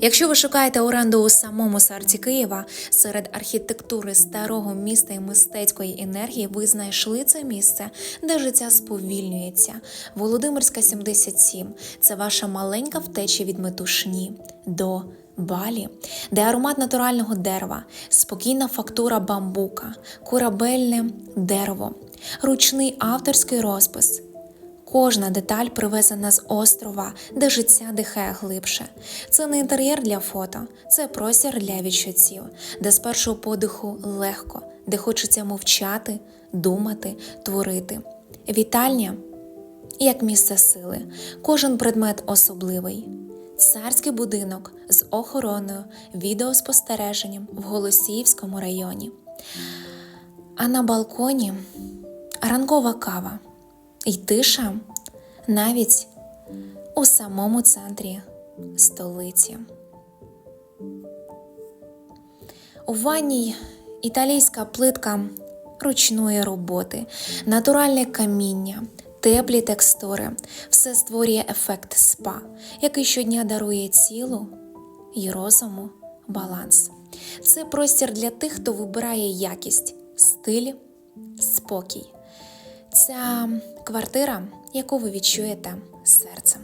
Якщо ви шукаєте оренду у самому серці Києва, серед архітектури старого міста і мистецької енергії, ви знайшли це місце, де життя сповільнюється. Володимирська 77 – це ваша маленька втеча від метушні до Балі, де аромат натурального дерева, спокійна фактура бамбука, корабельне дерево, ручний авторський розпис. Кожна деталь привезена з острова, де життя дихає глибше. Це не інтер'єр для фото, це простір для відчуттів, де з першого подиху легко, де хочеться мовчати, думати, творити. Вітальня як місце сили. Кожен предмет особливий. Царський будинок з охороною, відеоспостереженням в Голосіївському районі. А на балконі ранкова кава і тиша навіть у самому центрі столиці. У ванній італійська плитка ручної роботи, натуральне каміння, теплі текстури все створює ефект спа, який щодня дарує тілу і розуму баланс. Це простір для тих, хто вибирає якість, стиль, спокій. Ця квартира, яку ви відчуєте серцем.